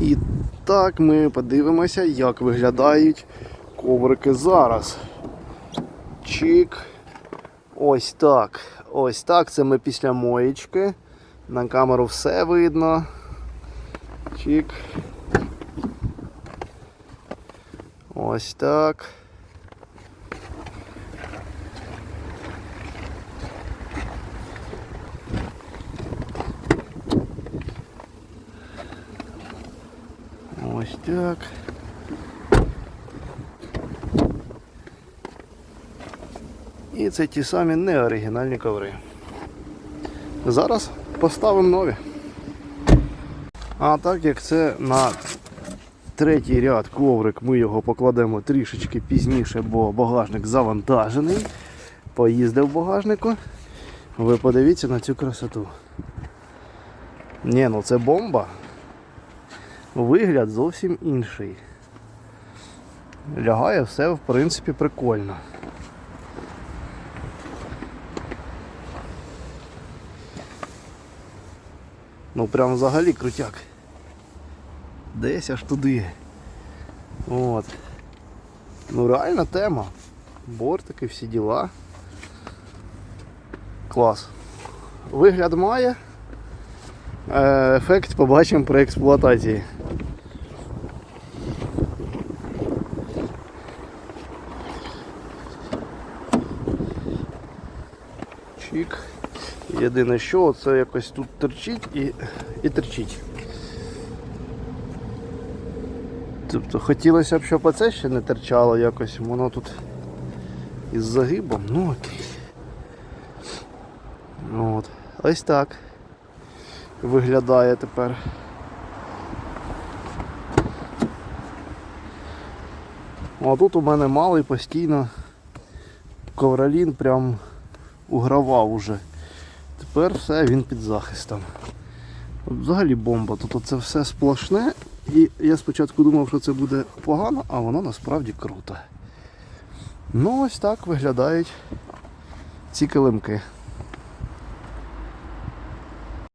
І так ми подивимося, як виглядають коврики зараз. Чик. Ось так. Ось так. Це ми після моєчки. На камеру все видно. Чик. Ось так. Ось так. І це ті самі неоригінальні коври. Зараз поставимо нові. А так як це на третій ряд коврик, ми його покладемо трішечки пізніше, бо багажник завантажений. Поїздив в багажнику. Ви подивіться на цю красоту. Ні, ну це бомба. Вигляд зовсім інший. Лягає все в принципі прикольно. Ну прям взагалі крутяк. Десь аж туди. От. Ну реальна тема. Бортики, всі діла. Клас. Вигляд має. Е, Ефект побачимо при експлуатації. Чик. Єдине що, це якось тут терчить і, і терчить. Тобто хотілося б, щоб оце ще не терчало якось, воно тут із загибом, ну окей. Ну, от. Ось так виглядає тепер. А тут у мене малий постійно ковролін прям угравав уже. Тепер все, він під захистом. Взагалі бомба. Тут це все сплошне. І я спочатку думав, що це буде погано, а воно насправді круто. Ну ось так виглядають ці килимки.